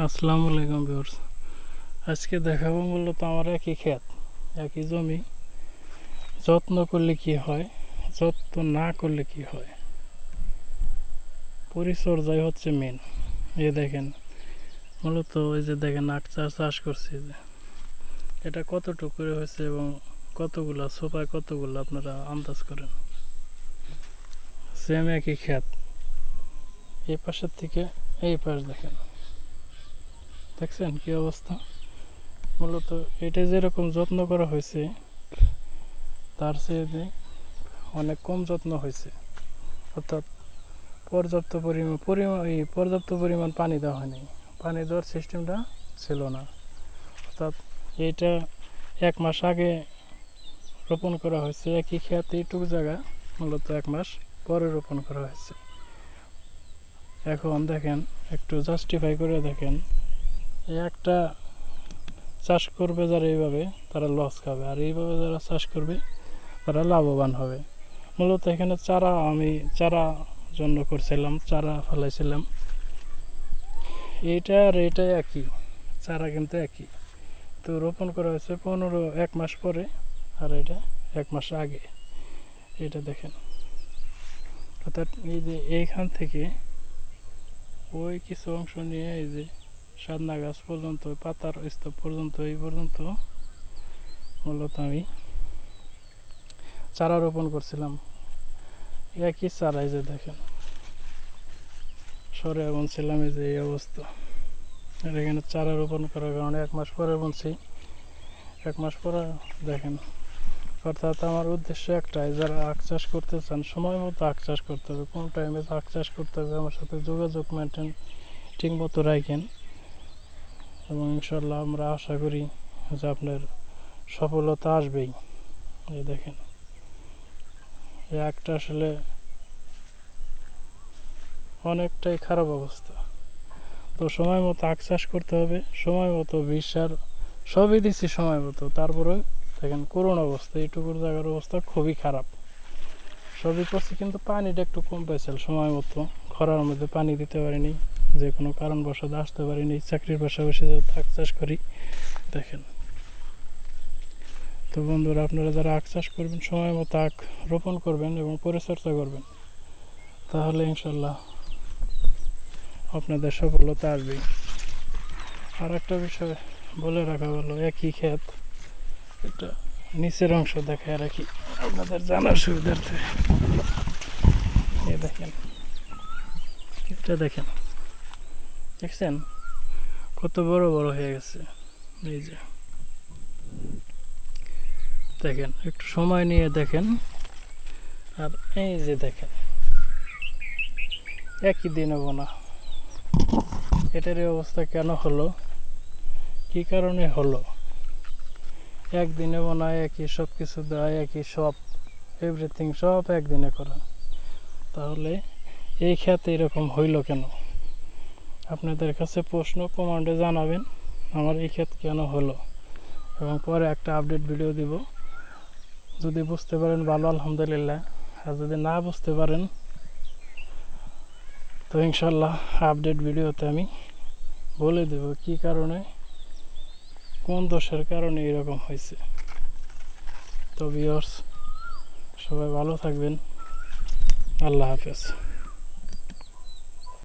আসসালামু আলাইকুম ভিউয়ার্স। আজকে দেখাবো মূলত আমার একই ক্ষেত, একই জমি। যত্ন করলে কি হয়, যত্ন না করলে কি হয়? পরিচর্যাই হচ্ছে মেন এই দেখেন, মূলত ওই যে দেখেন আখ চাষ চাষ করছি। যে এটা কতটুকু করে হয়েছে এবং কতগুলা সোপায় কতগুলো আপনারা আন্দাজ করেন? সেম একই ক্ষেত। এই পাশের থেকে এই পাশ দেখেন। দেখছেন কি অবস্থা? মূলত এটা যেরকম যত্ন করা হয়েছে, তার চেয়ে অনেক কম যত্ন হয়েছে। অর্থাৎ পর্যাপ্ত পরিমাণ পরিমাণ, এই পর্যাপ্ত পরিমাণ পানি দেওয়া হয়নি। পানি দেওয়ার সিস্টেমটা ছিল না। অর্থাৎ এইটা এক মাস আগে রোপণ করা হয়েছে। একই খেত এইটুকু জায়গা মূলত এক মাস পরে রোপণ করা হয়েছে। এখন দেখেন, একটু জাস্টিফাই করে দেখেন একটা চাষ করবে যারা এইভাবে, তারা লস খাবে। আর এইভাবে যারা চাষ করবে, তারা লাভবান হবে। মূলত এখানে চারা আমি, চারা জন্য করছিলাম, চারা ফেলাইছিলাম। এইটা আর এইটা একই, চারা কিন্তু একই। তো রোপণ করা হয়েছে পনেরো, এক মাস পরে, আর এটা এক মাস আগে। এটা দেখেন। অর্থাৎ এই যে এইখান থেকে ওই কিছু অংশ নিয়ে এই যে সাদনা গাছ পর্যন্ত পাতার স্তূপ পর্যন্ত এই পর্যন্ত মূলত আমি চারা রোপণ করছিলাম একই চারা যে দেখেন সরে বুনছিলাম এই যে এই অবস্থা আর এখানে চারা রোপণ করার কারণে এক মাস পরে বুনছি এক মাস পরে দেখেন অর্থাৎ আমার উদ্দেশ্য একটাই যারা আখ চাষ করতে চান সময় মতো আখ চাষ করতে হবে কোন টাইমে আখ চাষ করতে হবে আমার সাথে যোগাযোগ মেনটেন ঠিক মতো রাখেন এবং ইনশাল্লাহ আমরা আশা করি যে আপনার সফলতা আসবেই। এই দেখেন। এই একটা আসলে অনেকটাই খারাপ অবস্থা। তো সময় মতো আখ চাষ করতে হবে, সময় মতো বিষ সার সবই দিচ্ছি সময় মতো। তারপরে দেখেন করুণ অবস্থা, এইটুকুর জায়গার অবস্থা খুবই খারাপ। সবই করছি কিন্তু পানিটা একটু কম পাইছিল সময় মতো। খরার মধ্যে পানি দিতে পারিনি। যে কোনো কারণবশত আসতে পারিনি চাকরির পাশাপাশি যে আখ চাষ করি, দেখেন। তো বন্ধুরা, আপনারা যারা আখ চাষ করবেন, সময় মতো আখ রোপণ করবেন এবং পরিচর্যা করবেন, তাহলে ইনশাল্লাহ আপনাদের সফলতা আসবেই আর একটা বিষয় বলে রাখা ভালো একই ক্ষেত, এটা নিচের অংশ দেখায় রাখি, আপনাদের জানার সুবিধার্থে। এ দেখেন, এটা দেখেন। দেখছেন? কত বড় বড় হয়ে গেছে। এই যে। দেখেন, একটু সময় নিয়ে দেখেন। আর এই যে দেখেন। একই দিন হব না এটার অবস্থা কেন হলো? কি কারণে হলো? একদিনে বানায় একই সব কিছু দেয়, একই সব এভরিথিং সব একদিনে করা। তাহলে এই ক্ষেতে এরকম হইল কেন? আপনাদের কাছে প্রশ্ন, কমান্ডে জানাবেন আমার এই ক্ষেত কেন হলো। এবং পরে একটা আপডেট ভিডিও দিব। যদি বুঝতে পারেন, ভালো, আলহামদুলিল্লাহ। আর যদি না বুঝতে পারেন, তো ইনশাল্লাহ আপডেট ভিডিওতে আমি বলে দেব কি কারণে, কোন দোষের কারণে এরকম হয়েছে। তো ভিওর্স সবাই ভালো থাকবেন। আল্লাহ হাফেজ।